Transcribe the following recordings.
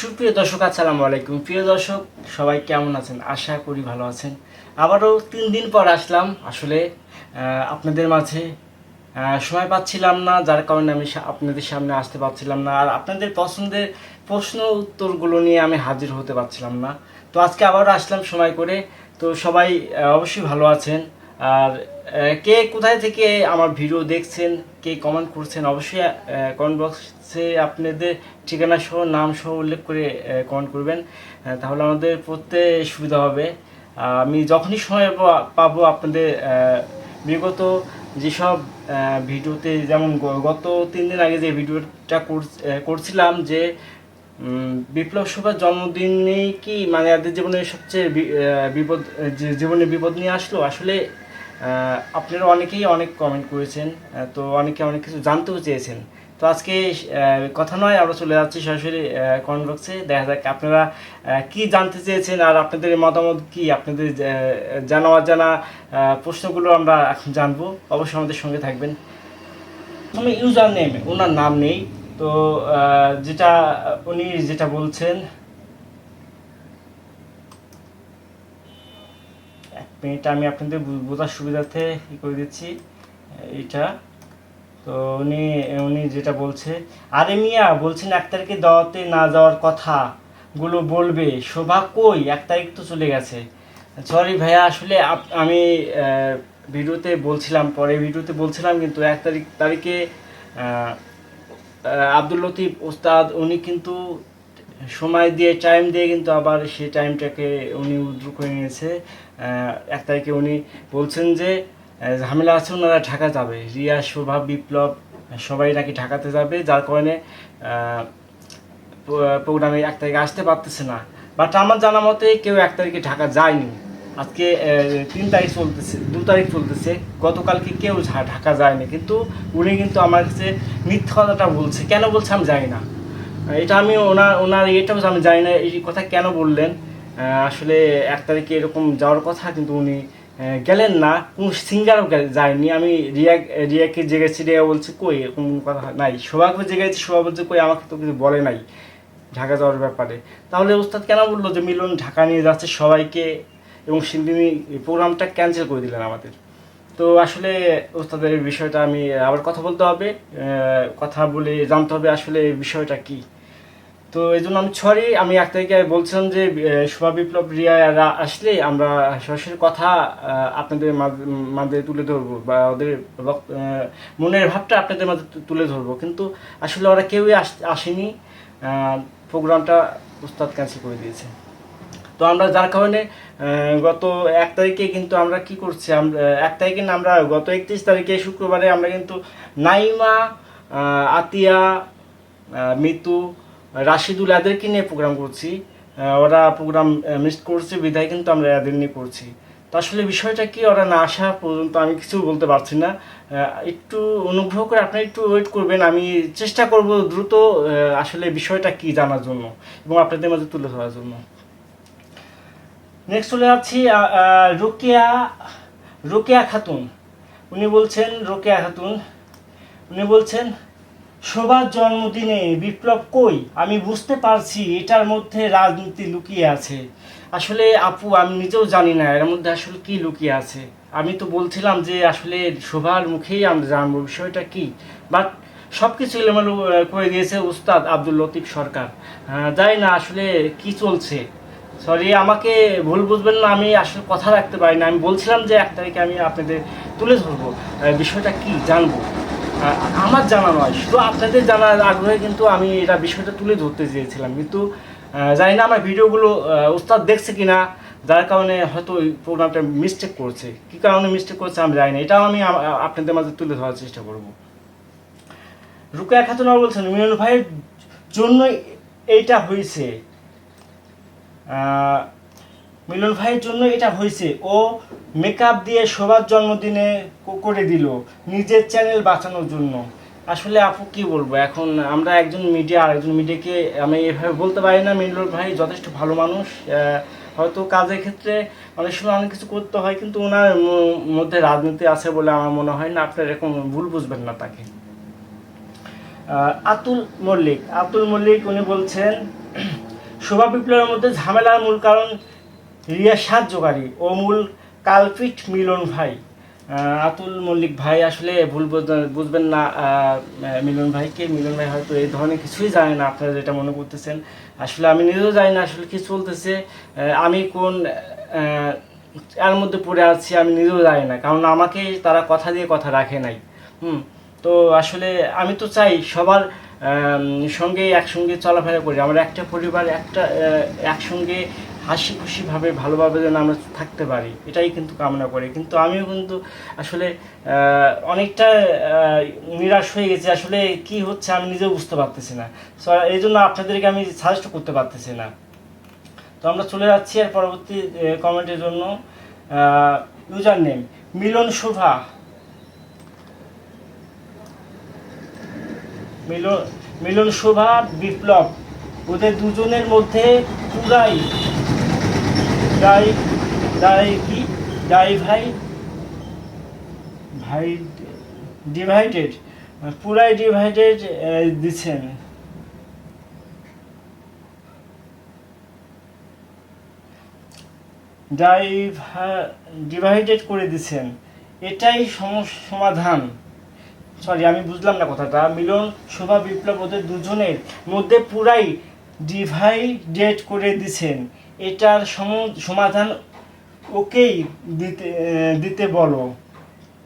সুপ্রিয় দর্শক, আসসালামু আলাইকুম। প্রিয় দর্শক, সবাই কেমন আছেন? আশা করি ভালো আছেন। আবারও তিন দিন পর আসলাম। আসলে আপনাদের মাঝে সময় পাচ্ছিলাম না, যার কারণে আমি আপনাদের সামনে আসতে পারছিলাম না। আর আপনাদের পছন্দের প্রশ্ন উত্তরগুলো নিয়ে আমি হাজির হতে পারছিলাম না। তো আজকে আবারও আসলাম সময় করে। তো সবাই অবশ্যই ভালো আছেন। আর কে কোথায় থেকে আমার ভিডিও দেখছেন, কে কমেন্ট করছেন, অবশ্যই কমেন্ট বক্সে আপনাদের ঠিকানা সহ, নাম সহ উল্লেখ করে কমেন্ট করবেন। তাহলে আমাদের পড়তে সুবিধা হবে। আমি যখনই সময় পাবো আপনাদের বিগত যেসব ভিডিওতে, যেমন গত তিন দিন আগে যে ভিডিওটা করছ- করছিলাম যে বিপ্লব সভার জন্মদিনেই কি মানে এদের জীবনে সবচেয়ে বিপদ জীবনে বিপদ নিয়ে আসলো? আসলে আপনারা অনেকেই অনেক কমেন্ট করেছেন তো অনেকে অনেক কিছু জানতেও চেয়েছেন। তো আজকে কথা নয়, আমরা চলে যাচ্ছি সরাসরি কমেন্ট বক্সে দেখা যাক আপনারা কি জানতে চেয়েছেন আর আপনাদের মতামত কি, আপনাদের জানা অজানা প্রশ্নগুলো আমরা এখন জানব। অবশ্যই আমাদের সঙ্গে থাকবেন। প্রথমে ইউজার নেম ওনার নাম নেই। তো যেটা, উনি যেটা বলছেন মিনিট আমি আপনাদের বোঝার সুবিধার্থে ই করে দিচ্ছি এটা তো উনি উনি যেটা বলছে, আরে মিয়া, বলছেন এক তারিখে দাওয়াতে না যাওয়ার কথা। গুলো বলবে, শোভা কই? এক তারিখ তো চলে গেছে। সরি ভাইয়া, আসলে আমি ভিডিওতে বলছিলাম, পরে ভিডিওতে বলছিলাম, কিন্তু এক তারিখ, তারিখে আব্দুল লতিফ ওস্তাদ, উনি কিন্তু সময় দিয়ে টাইম দিয়ে কিন্তু আবার সেই টাইমটাকে উনি উদ্র করে নিয়েছে। এক তারিখে উনি বলছেন যে ঝামেলা আছে, ওনারা ঢাকা যাবে। রিয়া, শোভা, বিপ্লব, সবাই নাকি ঢাকাতে যাবে, যার কারণে প্রোগ্রামে এক তারিখে আসতে পারতেছে না। বাট আমার জানা মতে কেউ এক তারিখে ঢাকা যায়নি। আজকে তিন তারিখ চলতেছে, দু তারিখ চলতেছে। গতকালকে কেউ ঢাকা যায়নি। কিন্তু উনি কিন্তু আমার কাছে মিথ্যা কথাটা বলছে। কেন বলছে আমি জানি না। এটা আমি ওনার ওনার এটাও আমি জানি না এই কথা কেন বললেন। আসলে এক তারিখে এরকম যাওয়ার কথা, কিন্তু উনি গেলেন না। কোন সিঙ্গারও যায়নি। আমি রিয়া, রিয়াকে জেগেছি, রিয়া বলছে, কই? এরকম কথা নাই। শোভাকে জেগেছি শোভা বলছে, কই, আমাকে তো কিছু বলে নাই ঢাকা যাওয়ার ব্যাপারে। তাহলে ওস্তাদ কেন বলল যে, মিলন ঢাকা নিয়ে যাচ্ছে সবাইকে এবং তিনি প্রোগ্রামটা ক্যান্সেল করে দিলেন আমাদের? তো আসলে ওস্তাদের বিষয়টা আমি আবার কথা বলতে হবে। কথা বলে জানতে হবে আসলে বিষয়টা কি। তো এই জন্য আমি সরি আমি এক তারিখে বলছিলাম যে শোভা বিপ্লব রিয়ারা আসলে আমরা সরাসরি কথা আপনাদের মাঝ- তুলে ধরবো বা ওদের মনের ভাবটা আপনাদের মাঝে তুলে ধরবো। কিন্তু আসলে ওরা কেউই আস- আসেনি। প্রোগ্রামটা উস্তাদ ক্যান্সেল করে দিয়েছে। তো আমরা যার কারণে গত এক তারিখে কিন্তু আমরা কি করছি, আমরা, এক তারিখে না, আমরা গত একত্রিশ তারিখে শুক্রবারে আমরা কিন্তু নাইমা আতিয়া মিতু রাশিদুল এদেরকে নিয়ে প্রোগ্রাম করছি। ওরা প্রোগ্রাম মিস করছে, বিদায় কিন্তু আমরা এদের নিয়ে করছি। তো আসলে বিষয়টা কি, ওরা না আসা পর্যন্ত আমি কিছু বলতে পারছি না। একটু অনুগ্রহ করে আপনারা একটু ওয়েট করবেন, আমি চেষ্টা করব দ্রুত আসলে বিষয়টা কি জানার জন্য এবং আপনাদের মাঝে তুলে ধরার জন্য। নেক্সট চলে যাচ্ছি রোকেয়া রোকেয়া খাতুন। উনি বলছেন, রোকেয়া খাতুন। উনি বলছেন শোভার জন্মদিনে বিপ্লব কই? আমি বুঝতে পারছি এটার মধ্যে রাজনীতি লুকিয়ে আছে। আসলে আপু, আমি নিজেও জানি না এর মধ্যে আসলে কি লুকিয়ে আছে। আমি তো বলছিলাম যে আসলে শোভার মুখেই আমরা জানব বিষয়টা কি। বাট সব কিছু এলোমেলো করে দিয়েছে উস্তাদ আব্দুল লতিফ সরকার। যাই না, আসলে কি চলছে? সরি আমাকে ভুল বুঝবেন না, আমি আসলে কথা রাখতে পারি না। আমি বলছিলাম যে এক তারিখে আমি আপনাদের তুলে ধরবো। বিষয়টা কি জানব? আমার জানা নয়। শুধু আপনাদের জানার আগ্রহে কিন্তু আমি এটা বিষয়টা তুলে ধরতে চেয়েছিলাম। কিন্তু জানি না আমার ভিডিওগুলো উস্তাদ দেখছে কিনা, যার কারণে হয়তো ওই প্রোগ্রামটা মিস্টেক করছে। কী কারণে মিস্টেক করছে আমি জানি না। এটাও আমি আপনাদের মাঝে তুলে ধরার চেষ্টা করব। রুকায়া খাতুন বলছেন, মিলন ভাইয়ের জন্য এইটা হয়েছে। মিলন ভাইয়ের জন্য এটা হয়েছে। ও মেকআপ দিয়ে সবার জন্মদিনে করে দিল, নিজের চ্যানেল বাঁচানোর জন্য। আসলে আপু, কি বলব? এখন আমরা একজন মিডিয়া আর একজন মিডিয়াকে আমি এভাবে বলতে পারি না। মিলন ভাই যথেষ্ট ভালো মানুষ। হয়তো কাজের ক্ষেত্রে অনেক সময় অনেক কিছু করতে হয়, কিন্তু ওনার মধ্যে রাজনীতি আছে বলে আমার মনে হয় না। আপনার এরকম ভুল বুঝবেন না তাকে। আতুল মল্লিক। আতুল মল্লিক, উনি বলছেন, শোভা বিপ্লবের মধ্যে ঝামেলার মূল কারণ রিয়া সাহায্যকারী ও মূল কালপিট মিলন ভাই। আতুল মল্লিক ভাই, আসলে ভুল বুঝ- বুঝবেন না মিলন ভাইকে। মিলন ভাই হয়তো এই ধরনের কিছুই জানে না, আপনারা যেটা মনে করতেছেন। আসলে আমি নিজেও জানি না আসলে কি চলতেছে। আমি কোন এর মধ্যে পড়ে আছি আমি নিজেও জানি না, কারণ আমাকে তারা কথা দিয়ে কথা রাখে নাই। হুম, তো আসলে আমি তো চাই সবার সঙ্গে একসঙ্গে চলাফেরা করি। আমরা একটা পরিবার, একটা একসঙ্গে হাসি খুশিভাবে ভালোভাবে যেন আমরা থাকতে পারি, এটাই কিন্তু কামনা করি। কিন্তু আমিও কিন্তু আসলে অনেকটা নিরাশ হয়ে গেছি, আসলে কি হচ্ছে আমি নিজেও বুঝতে পারতেছি না। এই জন্য আপনাদেরকে আমি সাজেস্ট করতে পারতেছি না। তো আমরা চলে যাচ্ছি আর পরবর্তী কমেন্টের জন্য। User name Milan Shobha. মিলন মিলন শোভা বিপ্লব। ওদের দুজনের মধ্যে পুরাই কি? ভাই? ভাই ডিভাইডেড পুরাই ডিভাইডেড দিচ্ছেন। ডিভাইডেড করে দিচ্ছেন। এটাই সমাধান। সরি আমি বুঝলাম না কথাটা। মিলন, শোভা, বিপ্লব ওদের দুজনের মধ্যে পুরাই ডিভাইডেড করে দিছেন এটার সমাধান ওকেই দিতে দিতে বলো।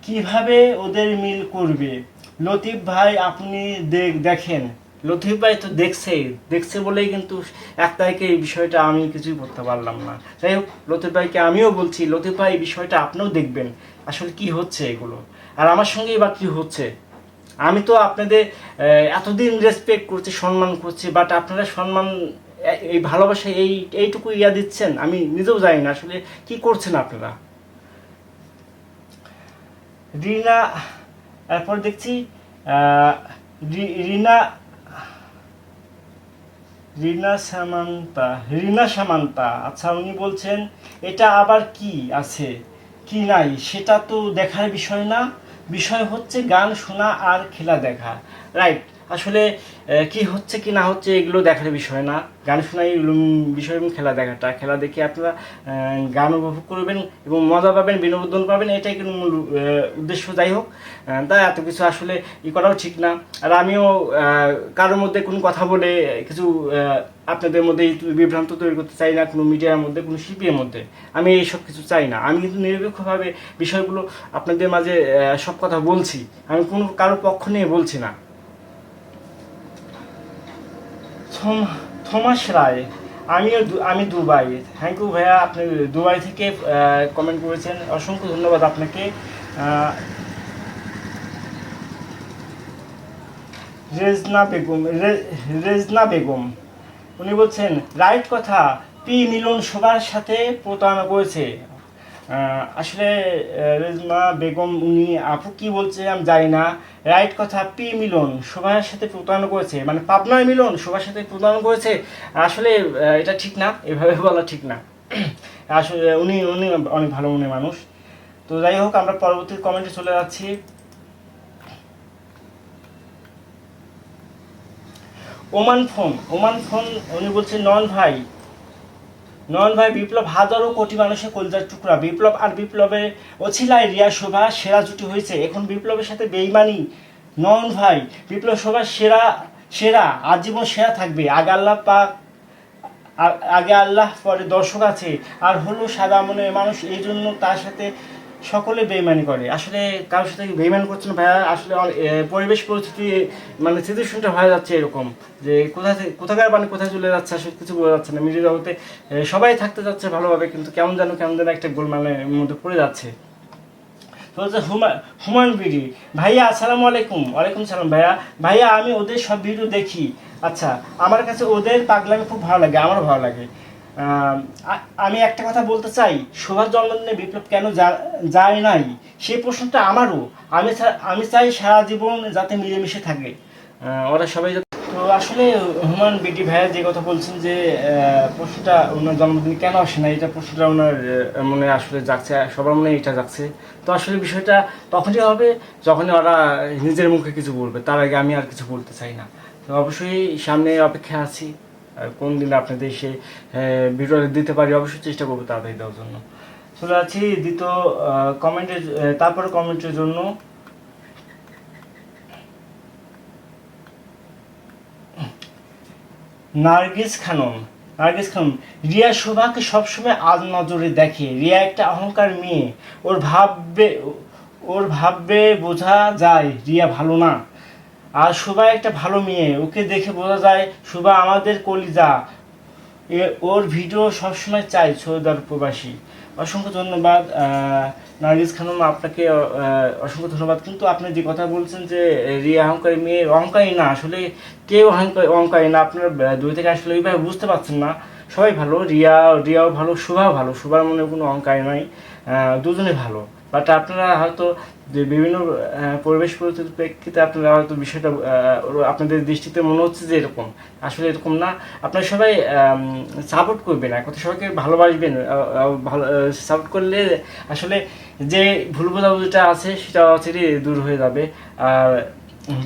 কীভাবে ওদের মিল করবে? লতিফ ভাই, আপনি দেখ- দেখেন। লতিফ ভাই তো দেখছে দেখছে বলেই কিন্তু এক তারিখে এই বিষয়টা আমি কিছুই করতে পারলাম না। যাই হোক, লতিফ ভাইকে আমিও বলছি, লতিফ ভাই এই বিষয়টা আপনিও দেখবেন, আসলে কি হচ্ছে এগুলো? আর আমার সঙ্গেই বা কি হচ্ছে? আমি তো আপনাদের এতদিন রেসপেক্ট করছি, সম্মান করছি বাট আপনারা সম্মান এই ভালোবাসা এই, এইটুকু ইয়া দিচ্ছেন, আমি নিজেও জানি না আসলে কি করছেন আপনারা। রিনা, এরপর দেখছি রিনা রিনা সামান্তা রিনা সামান্তা আচ্ছা উনি বলছেন, এটা আবার কি আছে? কি নাই? সেটা তো দেখার বিষয় না। বিষয় হচ্ছে গান শোনা আর খেলা দেখা। রাইট আসলে কি হচ্ছে কি না হচ্ছে এগুলো দেখার বিষয় না। গান শোনাই বিষয় এবং খেলা দেখাটা। খেলা দেখে আপনারা গান উপভোগ করবেন এবং মজা পাবেন, বিনোদন পাবেন, এটাই কিন্তু মূল উদ্দেশ্য যাই হোক। তা এত কিছু আসলে ই করাও ঠিক না। আর আমিও কারোর মধ্যে কোনো কথা বলে কিছু আপনাদের মধ্যে বিভ্রান্ত তৈরি করতে চাই না, কোনো মিডিয়ার মধ্যে, কোনো শিল্পীর মধ্যে। আমি এইসব কিছু চাই না। আমি কিন্তু নিরপেক্ষভাবে বিষয়গুলো আপনাদের মাঝে সব কথা বলছি। আমি কোনো কারোর পক্ষ নিয়ে বলছি না। থমাস রায়। আমিও আমি দুবাই। থ্যাংক ইউ ভাইয়া, আপনি দুবাই থেকে কমেন্ট করেছেন। অসংখ্য ধন্যবাদ আপনাকে। রেজনা বেগম রেজনা বেগম। উনি বলছেন, রাইট কথা, পি মিলন সবার সাথে প্রতারণা করেছে। আসলে রেজমা বেগম, উনি, আপু কি বলছে আমি জানি না। রাইট কথা, পি মিলন সবার সাথে প্রতারণা করেছে। মানে পাবনার মিলন সবার সাথে প্রতারণা করেছে। আসলে এটা ঠিক না, এভাবে বলা ঠিক না। আসলে, উনি উনি অনেক ভালো মনে মানুষ। তো যাই হোক, আমরা পরবর্তী কমেন্টে চলে যাচ্ছি। ওমান ফোন ওমান ফোন, উনি বলছেন নন ভাই নন ভাই, বিপ্লব হাজারো কোটি মানুষের কলজার টুকরা। বিপ্লব আর বিপ্লবের অছিলায় রিয়া, শোভা, সেরা জুটি হয়েছে। এখন বিপ্লবের সাথে বেইমানি। নয়ন ভাই, বিপ্লব, শোভা, সেরা সেরা, আজীবন সেরা থাকবে। আগে আল্লাহ পাক আগে আল্লাহ, পরে দর্শক আছে। আর হলো সাদা মনে মানুষ, এই জন্য তার সাথে সকলে বেইমানি করে। আসলে কারোর সাথে বেইমানি করছে না ভাইয়া, আসলে পরিবেশ পরিস্থিতি মানে সিচুয়েশনটা হয়ে যাচ্ছে এরকম। যে কোথা থেকে কোথাকার মানে কোথায় চলে যাচ্ছে, আসলে কিছু বোঝা যাচ্ছে না। মিডিয়া জগতে সবাই থাকতে যাচ্ছে ভালোভাবে, কিন্তু কেমন যেন কেমন যেন একটা গোলমালের মধ্যে পড়ে যাচ্ছে। হুমায়ুন বিডি, ভাইয়া, আসসালামু আলাইকুম। ওয়ালাইকুম সালাম ভাইয়া। ভাইয়া, আমি ওদের সব ভিডিও দেখি। আচ্ছা আমার কাছে ওদের পাগলামি খুব ভালো লাগে, আমারও ভালো লাগে। আম, একটা কথা বলতে চাই। শোভার জন্মদিনে বিপ্লব কেন যায় নাই? সেই প্রশ্নটা আমারও। আমি আমি চাই সারা জীবন যাতে মিলেমিশে থাকে। ওরা সবাই তো আসলে হুমান বিটি ভাইয়া যে কথা বলছেন যে প্রশ্নটা ওনার জন্মদিন কেন আসে না এটা প্রশ্নটা ওনার মনে আসলে যাচ্ছে সবার মনে এটা যাচ্ছে তো আসলে বিষয়টা তখনই হবে যখনই ওরা নিজের মুখে কিছু বলবে। তার আগে আমি আর কিছু বলতে চাই না। তো অবশ্যই সামনে অপেক্ষা আছি। কোন দিনে আপনাদের সে ভিডিও দিতে পারি, অবশ্যই চেষ্টা করব তাড়াতাড়ি দেওয়ার জন্য। চলে আছি দ্বিতীয় কমেন্টের তারপরে কমেন্টের জন্য। নার্গিস খানম নার্গিস খানম, রিয়া শোভাকে সবসময় আজ নজরে দেখে, রিয়া একটা অহংকার মেয়ে। ওর ভাববে ওর ভাববে বোঝা যায়, রিয়া ভালো না। আর শোভা একটা ভালো মেয়ে, ওকে দেখে বোঝা যায় শোভা আমাদের কলিজা। ওর ভিডিও সবসময় চাই সৌদার প্রবাসী। অসংখ্য ধন্যবাদ নার্গিস খানম, আপনাকে অসংখ্য ধন্যবাদ। কিন্তু আপনি যে কথা বলছেন যে রিয়া অহংকারী মেয়ে, অহংকারী না, আসলে কেউ অহংকারী অহংকারী না, আপনার দুই থেকে আসলে ওইভাবে বুঝতে পারছেন না। সবাই ভালো, রিয়া, রিয়াও ভালো শোভাও ভালো শোভার মনে কোনো অহংকারী নাই দুজনে ভালো। বাট আপনারা হয়তো যে বিভিন্ন পরিবেশ পরিস্থিতির প্রেক্ষিতে আপনারা হয়তো বিষয়টা আপনাদের দৃষ্টিতে মনে হচ্ছে যে এরকম। আসলে এরকম না। আপনারা সবাই সাপোর্ট করবেন। এক কথা সবাইকে ভালোবাসবেন। ভালো সাপোর্ট করলে আসলে যে ভুল বোঝাবুঝিটা আছে সেটা অচিরে দূর হয়ে যাবে। আর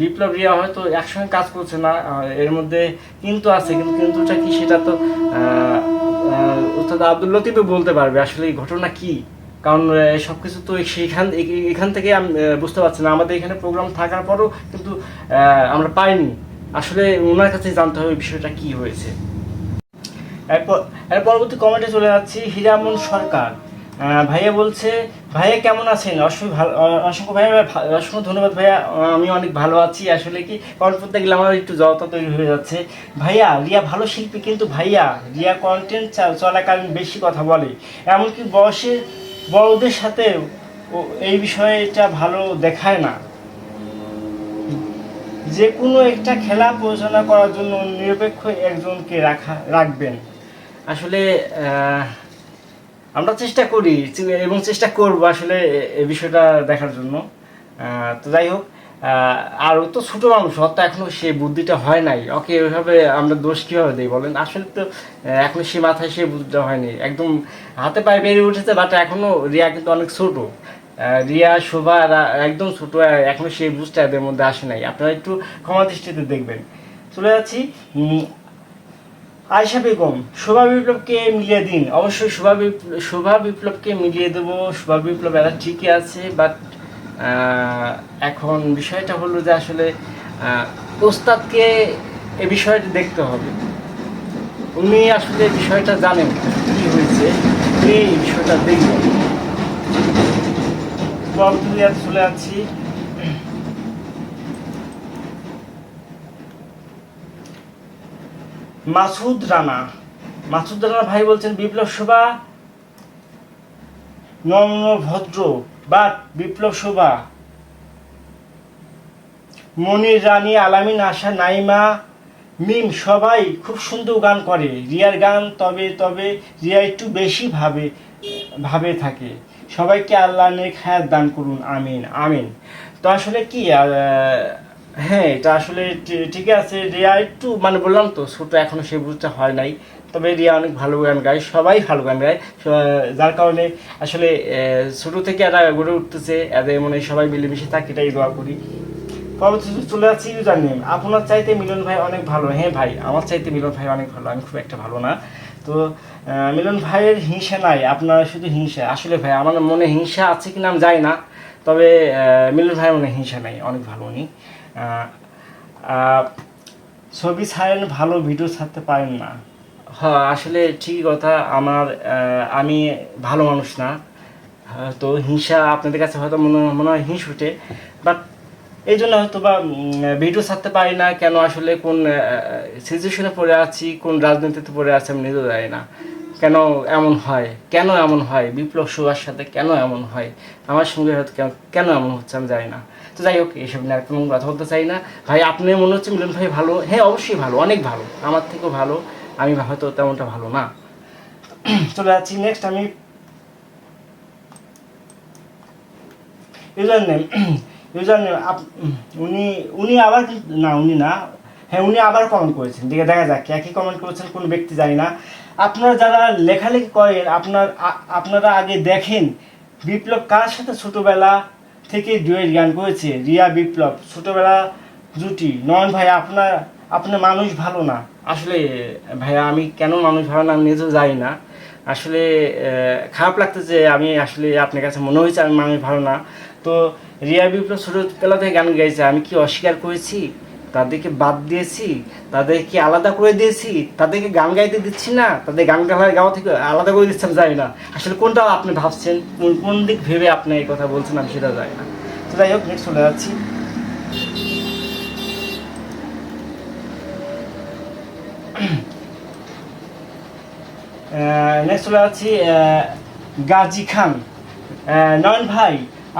বিপ্লব রিয়া হয়তো একসঙ্গে কাজ করছে না। এর মধ্যে কিন্তু আছে। কিন্তু কিন্তুটা কি সেটা তো আব্দুল লতিফও বলতে পারবে আসলে এই ঘটনা কি। কারণ সব কিছু তো সেইখান, এ- এখান থেকে আমি বুঝতে পারছি না। আমাদের এখানে প্রোগ্রাম থাকার পরও কিন্তু আমরা পাইনি। আসলে ওনার কাছে জানতে হবে বিষয়টা কি হয়েছে। এরপর, এর পরবর্তী কমেন্টে চলে যাচ্ছি, হীরামন সরকার। ভাইয়া বলছে, ভাইয়া কেমন আছেন? অসংখ্য ভালো অসংখ্য ভাইয়া অসংখ্য ধন্যবাদ ভাইয়া, আমি অনেক ভালো আছি। আসলে কি করতে গেলে আমার একটু জড়তা তৈরি হয়ে যাচ্ছে। ভাইয়া, রিয়া ভালো শিল্পী কিন্তু ভাইয়া। রিয়া কন্টেন্ট চলাকালীন বেশি কথা বলে। এমনকি বয়সের বড়দের সাথে এই বিষয়টা ভালো দেখায় না। যে কোনো একটা খেলা পরিচালনা করার জন্য নিরপেক্ষ একজনকে রাখা, রাখবেন। আসলে আমরা চেষ্টা করি, এবং চেষ্টা করব আসলে এই বিষয়টা দেখার জন্য। তো যাই হোক আর ও তো ছোট মানুষ ওর তো এখনও সে বুদ্ধিটা হয় নাই। ওকে ওইভাবে আমরা দোষ কীভাবে দিই বলেন? আসলে তো আহ, এখনও সে মাথায় সে বুদ্ধিটা হয়নি। একদম হাতে পায়ে বেরিয়ে উঠেছে বাট এখনও রিয়া কিন্তু অনেক ছোট। রিয়া শোভা একদম ছোট আহ, এখনও সেই বুঝটা এদের মধ্যে আসে নাই। আপনারা একটু ক্ষমা দৃষ্টিতে দেখবেন। চলে যাচ্ছি। আয়শা বেগম শোভা বিপ্লবকে মিলিয়ে দিন। অবশ্যই শোভা বিপ্লব শোভা বিপ্লবকে মিলিয়ে দেবো। শোভা বিপ্লব এরা ঠিকই আছে বাট এখন বিষয়টা হলো যে আসলে ওস্তাদকে এ বিষয়টা দেখতে হবে। উনি আসলে বিষয়টা জানেন কি হয়েছে, উনি এই বিষয়টা দেখবেন। চলে আছি মাসুদ রানা। মাসুদ রানা ভাই বলছেন, বিপ্লব শোভা নম্র ভদ্র। বাট বিপ্লব শোভা। মনির, রানী, আলামিন, আশা, নাইমা, মিম সবাই খুব সুন্দর গান করে। রিয়ার গান তবে তবে রিয়া একটু বেশি ভাবে ভাবে থাকে। সবাইকে আল্লাহ নেক হায়াত দান করুন, আমিন আমিন। তো আসলে কি হ্যাঁ এটা আসলে ঠিকই আছে। রিয়া একটু মানে বললাম তো, ছোট এখনও সে বুঝতে হয় নাই। তবে রিয়া অনেক ভালো গান গায়, সবাই ভালো গান গায়। যার কারণে আসলে ছোট থেকে এরা গড়ে উঠতেছে, এদের মনে সবাই মিলেমিশে থাকে, এটাই দোয়া করি। পরবর্তীতে চলে যাচ্ছি ইউজার নেম আপনার চাইতে মিলন ভাই অনেক ভালো। হ্যাঁ ভাই, আমার চাইতে মিলন ভাই অনেক ভালো, আমি খুব একটা ভালো না। তো মিলন ভাইয়ের হিংসা নাই, আপনার শুধু হিংসা। আসলে ভাই, আমার মনে হিংসা আছে কিনা আমি যাই না, তবে মিলন ভাইয়ের মনে হিংসা নাই, অনেক ভালো উনি। ছবি ছাড়েন, ভালো ভিডিও ছাড়তে পারেন না। হ্যাঁ আসলে ঠিকই কথা। আমার আমি ভালো মানুষ না। হ্যাঁ, তো হিংসা আপনাদের কাছে হয়তো মনে মনে হয় হিংস উঠে। বাট এই জন্য হয়তো বা ভিডিও ছাড়তে পারি না কেন আসলে কোন সিচুয়েশনে পড়ে আছি কোন রাজনীতিতে পড়ে আছি আমি নিজেও জানি না। কেন এমন হয়? কেন এমন হয়? বিপ্লব সুভার সাথে কেন এমন হয়? আমার সঙ্গে হয়তো কেন- এমন হচ্ছে আমি জানি না। তো যাই হোক এইসব নিয়ে কোনো কথা বলতে চাই না। ভাই আপনি মনে হচ্ছে মিলন ভাই ভালো? হ্যাঁ অবশ্যই ভালো অনেক ভালো। আমার থেকেও ভালো। আমি হয়তো তেমনটা ভালো না। চলে যাচ্ছি নেক্সট আমি ইউজার নেম ইউজার নেম উনি উনি আবার না, উনি না। হ্যাঁ উনি আবার কমেন্ট করেছেন। দিকে দেখা যাক, একই কমেন্ট করেছেন, কোন ব্যক্তি জানি না। আপনারা যারা লেখালেখি করেন, আপনার আপনারা আগে দেখেন, বিপ্লব কার সাথে ছোটবেলা থেকে ডুয়েট গান করেছে? রিয়া বিপ্লব, ছোটবেলা জুটি। নয়ন ভাই, আপনার আপনার মানুষ ভালো না। আসলে, ভাইয়া, আমি কেন মানুষ আমি নিজেও যাই না। আসলে খারাপ লাগতেছে আমি আসলে আপনার কাছে মনে হয়েছে আমি মানুষ ভালো না। তো রিয়া বিপ্লব ছোটোবেলা থেকে গান গাইছে, আমি কি অস্বীকার করেছি? তাদেরকে বাদ দিয়েছি? তাদেরকে আলাদা করে দিয়েছি? তাদেরকে গান গাইতে দিচ্ছি না? তাদের গান গাওয়া গাওয়া থেকে আলাদা করে দিচ্ছি আমি জানি না। আসলে কোনটা আপনি ভাবছেন? কোন কোন দিক ভেবে আপনি এই কথা বলছেন আমি সেটা জানি না। তো যাই হোক নেক্সট চলে যাচ্ছি। নেক্সট চলে যাচ্ছি গাজী খান। নয়ন ভাই,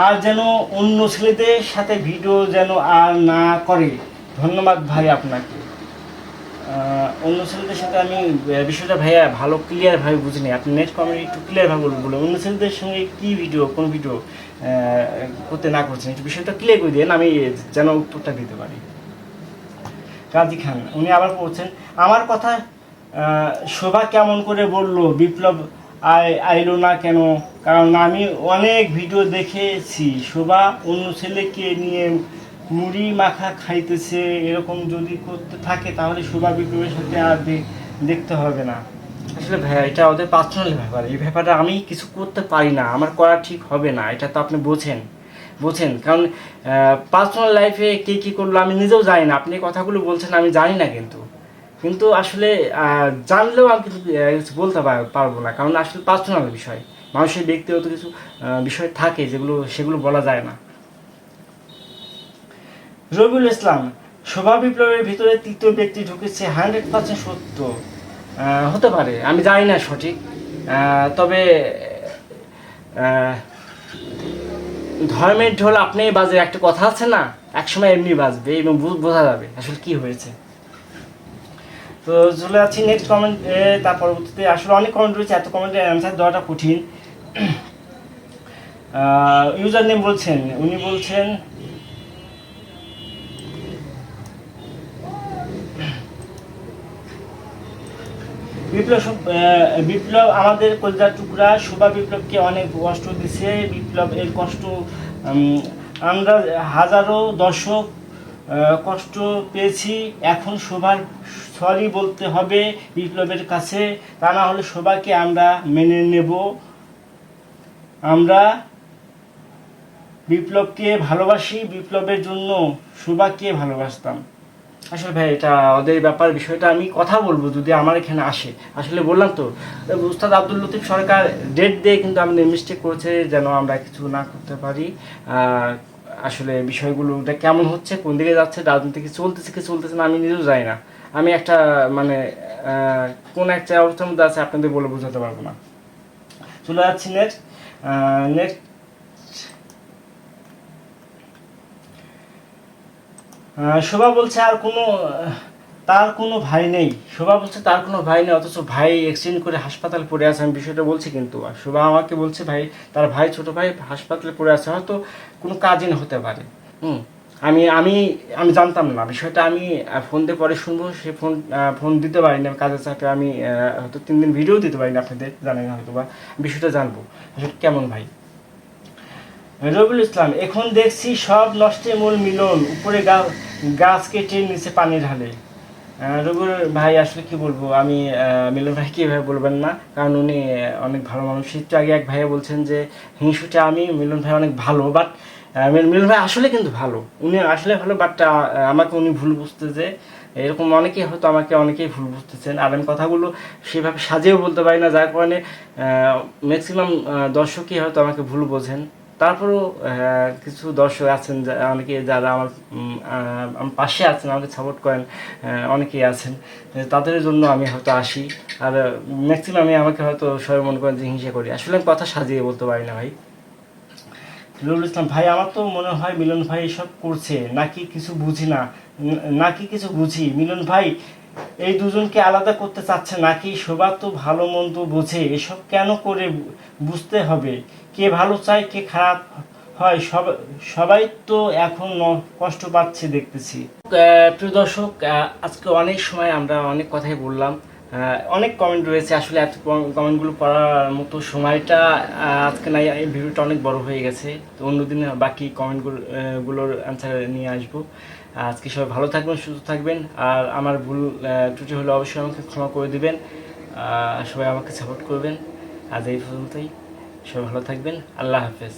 আর যেন অন্য ছেলেদের সাথে ভিডিও যেন আর না করে। ধন্যবাদ ভাই আপনাকে। অন্য ছেলেদের সাথে আমি বিষয়টা ভাইয়া ভালো ক্লিয়ার ভাবে বুঝিনি। আপনি নেক্সট কমেন্ট একটু ক্লিয়ার ভাবে বলুন অন্য ছেলেদের সঙ্গে কী ভিডিও কোন ভিডিও করতে না করছেন? একটু বিষয়টা ক্লিয়ার করে দিন, আমি যেন উত্তরটা দিতে পারি। কাজী খান, উনি আবার বলছেন, আমার কথা শোভা কেমন করে বলল? বিপ্লব আই আইলো না কেন? কারণ আমি অনেক ভিডিও দেখেছি। শোভা অন্য ছেলেকে নিয়ে মুড়ি মাখা খাইতেছে, এরকম যদি করতে থাকে, তাহলে শোভা বিপ্লবের সাথে আর দেখতে হবে না। আসলে ভাইয়া, এটা ওদের পার্সোনাল ব্যাপার। এই ব্যাপারটা আমি কিছু করতে পারি না। আমার করা ঠিক হবে না। এটা তো আপনি বোঝেন। বোঝেন। কারণ পার্সোনাল লাইফে কে কী করল আমি নিজেও জানি না। আপনি কথাগুলো বলছেন, আমি জানি না কিন্তু। কিন্তু আসলে জানলেও আমি কিছু কিছু বলতে পারব না। কারণ আসলে পার্সোনাল বিষয়। মানুষের ব্যক্তিগত কিছু বিষয় থাকে যেগুলো, সেগুলো বলা যায় না। রবিউল ইসলাম, শোভা বিপ্লবের ভিতরে তৃতীয় ব্যক্তি ঢুকেছে হান্ড্রেড পার্সেন্ট সত্য। হতে পারে, আমি জানি না সঠিক। তবে ধর্মের ঢোল আপনি বাজে, একটা কথা আছে না? একসময় এমনি বাজবে এবং বোঝা যাবে আসলে কি হয়েছে। তো চলে যাচ্ছি নেক্সট কমেন্ট তার পরবর্তীতে আসলে অনেক কমেন্ট রয়েছে, এত কমেন্টের অ্যান্সার দেওয়াটা কঠিন। ইউজার নেম বলছেন, উনি বলছেন, বিপ্লব বিপ্লব আমাদের কলজার টুকরা, শোভা বিপ্লবকে অনেক কষ্ট দিছে বিপ্লব এর কষ্ট আমরা হাজারো দর্শক কষ্ট পেয়েছি। এখন শোভার সরি বলতে হবে বিপ্লবের কাছে। তা না হলে শোভাকে আমরা মেনে নেব। আমরা বিপ্লবকে ভালোবাসি, বিপ্লবের জন্য শোভাকে ভালোবাসতাম। আসলে ভাই, এটা ওদের ব্যাপার, বিষয়টা আমি কথা বলব যদি আমার এখানে আসে। আসলে বললাম তো, উস্তাদ আব্দুল লতিফ সরকার ডেট দিয়ে কিন্তু আমাদের মিস্টেক করেছে যেন আমরা কিছু না করতে পারি। আসলে বিষয়গুলো ওটা কেমন হচ্ছে, কোন দিকে যাচ্ছে রাজনীতি কি চলতেছে কি চলতেছে না, আমি নিজেও যাই না। আমি একটা মানে কোন একটা অবস্থার মধ্যে আছে আপনাদের বলে বোঝাতে পারব না। চলে যাচ্ছি নেক্সট নেক্সট শোভা বলছে আর কোনো তার কোনো ভাই নেই। শোভা বলছে তার কোনো ভাই নেই, অথচ ভাই এক্সচেঞ্জ করে হাসপাতাল পড়ে আছে, আমি বিষয়টা বলছি কিন্তু। আর শোভা আমাকে বলছে, ভাই, তার ভাই ছোট ভাই হাসপাতালে পড়ে আছে, হয়তো কোনো কাজিন হতে পারে। হুম, আমি আমি আমি জানতাম না। বিষয়টা আমি ফোন দিয়ে পরে শুনব, সে ফোন ফোন দিতে পারিনি, আমি কাজের চাপে আমি হয়তো তিন দিন ভিডিও দিতে পারিনি আপনাদের জানেন হয়তো বা বিষয়টা জানব। আসলে কেমন ভাই? রবিউল ইসলাম, এখন দেখছি সব নষ্টের মূল মিলন, উপরে গাছ কেটে নিচে পানি ঢালে। রবিউল ভাই আসলে কি বলব? আমি মিলন ভাই কীভাবে বলবেন না। কারণ উনি অনেক ভালো মানুষ। একটু আগে এক ভাইয়া বলছেন যে, হিংসুটা আমি, মিলন ভাই অনেক ভালো বাট মিলন ভাই আসলে কিন্তু ভালো। উনি আসলে ভালো বাট আমাকে উনি ভুল বুঝতে যে এরকম অনেকেই হয়তো আমাকে অনেকেই ভুল বুঝতেছেন। আর আমি কথাগুলো সেভাবে সাজিয়েও বলতে পারি না। যার কারণে ম্যাক্সিমাম দর্শকই হয়তো আমাকে ভুল বোঝেন। তারপরেও কিছু দর্শক আছেন অনেকে যারা আমার আমার পাশে আছেন, আমাকে সাপোর্ট করেন অনেকেই আছেন তাদের জন্য আমি হয়তো আসি। আর ম্যাক্সিমাম আমি আমাকে হয়তো সবাই মনে করেন যে হিংসা করি। আসলে আমি কথা সাজিয়ে বলতে পারি না ভাই। রুল ইসলাম, ভাই, আমার তো মনে হয় মিলন ভাই এসব করছে। নাকি কিছু বুঝি ন- নাকি কিছু বুঝি? মিলন ভাই এই দুজনকে আলাদা করতে চাচ্ছে নাকি? সবার তো ভালো মন্দ বোঝে। এসব কেন করে বুঝতে হবে। কে ভালো চায়, কে খারাপ হয়, সব সবাই তো এখন কষ্ট পাচ্ছে দেখতেছি। প্রিয় দর্শক আজকে অনেক সময় আমরা অনেক কথাই বললাম। অনেক কমেন্ট রয়েছে। আসলে এত কমেন্টগুলো পড়ার মতো সময়টা আজকে নাই ভিডিওটা অনেক বড় হয়ে গেছে। তো অন্যদিন বাকি কমেন্টগুলো গুলোর অ্যান্সার নিয়ে আসব। আজকে সবাই ভালো থাকবেন, সুস্থ থাকবেন। আর আমার ভুল ত্রুটি হলে অবশ্যই আমাকে ক্ষমা করে দেবেন। সবাই আমাকে সাপোর্ট করবেন। আজ এই পর্যন্তই। সবাই ভালো থাকবেন। আল্লাহ হাফেজ।